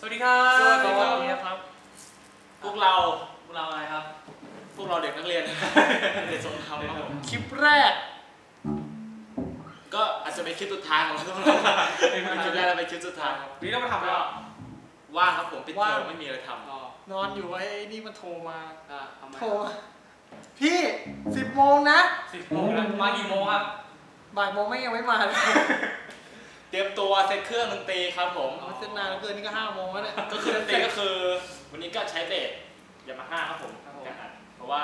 สวัสดีครับสวัสดีครับ ครับ พวกเราพวกเราอะไรครับ พวกเราเด็กนักเรียน เด็กสงครามครับผมคลิปแรก ก็อาจจะเป็นคลิปสุดท้ายของพวกเราเป็นคลิปแรกและเป็นคลิปสุดท้ายครับวันนี้เรามาทำอะไรก็อะ ว่างครับผมปิดเทอว่างมไม่มีอะไรทอ๋อนอนอยู่ไอ้นี่มันโทรมา อะทำไมโทรมาพี่สิบโมงนะสิบโมงแล้วมากี่โมงครับบ่ายโมงไม่ยังไม่มาเลยำ เตรียมตัวเซตเครื่องดนตรีครับผม เอาเส้นนานแล้วเกินนี่ก็ห้าโมงแล้วเนี่ย ก็คือดนตรีก็คือ วันนี้ก็ใช้เบสยามาฮ่าครับผมการอัดเพราะว่า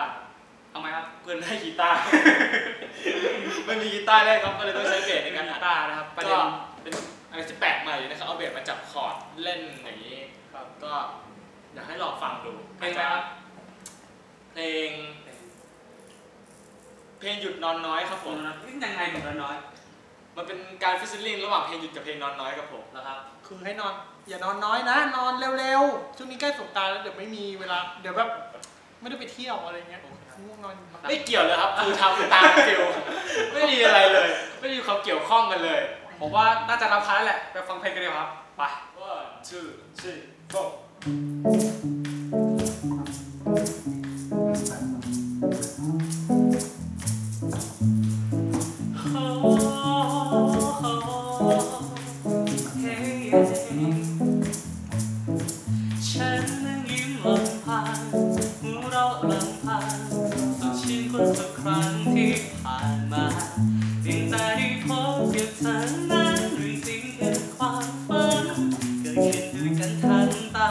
ทำไมครับเพื่อนไม่ให้กีตาร์ ไม่มีกีตาร์เล่นครับก็เลยต้องใช้เบสในเป็นการกีอัดตาร์นะครับประเด็ก็นเป็นอะไรที่แปลกใหม่นะครับเอาเบสมาจับคอร์ดเล่นอย่างนี้ครับ ก็อยากให้ลองฟังดูเพลงอะไรครับ เพลง เพลงหยุดนอนน้อยครับผผมมนะยังไงหนุ่มน้อย มันเป็นการฟิชเชอร์ลิงระหว่างเพลงหยุดกับเพลงนอนน้อยครับผมๆนะครับ คือให้นอน อย่านอนน้อยนะ นอนเร็วๆ ช่วงนี้ใกล้สงกรารแล้วเดี๋ยวไม่มีเวลา เดี๋ยวแบบไม่ได้ไปเที่ยวอะไรเงี้ยง่วงนอนอยู่บ้านไม่เกี่ยวเลยครับ คือทำตามฟิลไม่มีอะไรเลย ไม่มีความเกี่ยวข้องกันเลย ผมว่าน่าจะรับค้าแล้วแหละ ไปฟังเพลงกันดีกว่าครับ ไป one two three four ฉันนั่งยิ้มลำพันหัวเราะลำพันสุดชื่นคนสักครั้งที่ผ่านมาเพียงแต่ที่พบกับเธอนั้นเรื่องจริงเป็นความฝันเกิดขึ้นด้วยกันทันตา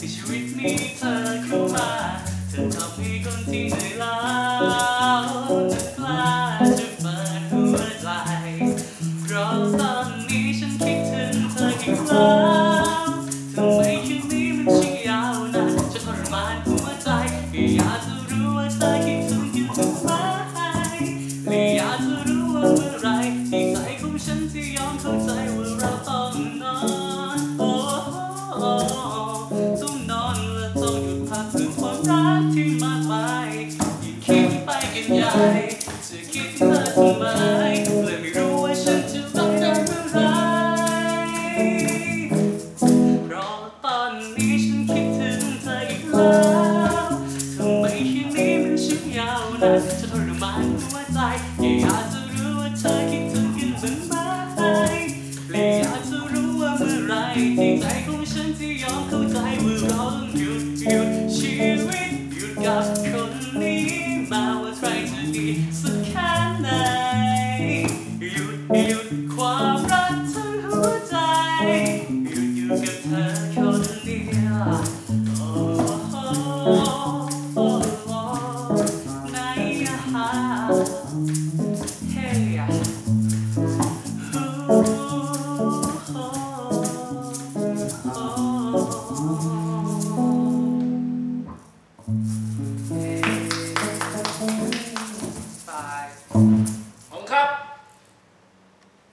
ล้ ตาจะทรมานหัวใจอยากจะรู้ว่าเธอคิดถึงกันเหมืนไหอยากจะรู้ว่าเมื่อไรที่ใจของฉันที่ยอมเข้าใจว่าเราต้องหยุดหยุดชีวิตหยุดกับคนนี้มาว่าใครจะดีสัก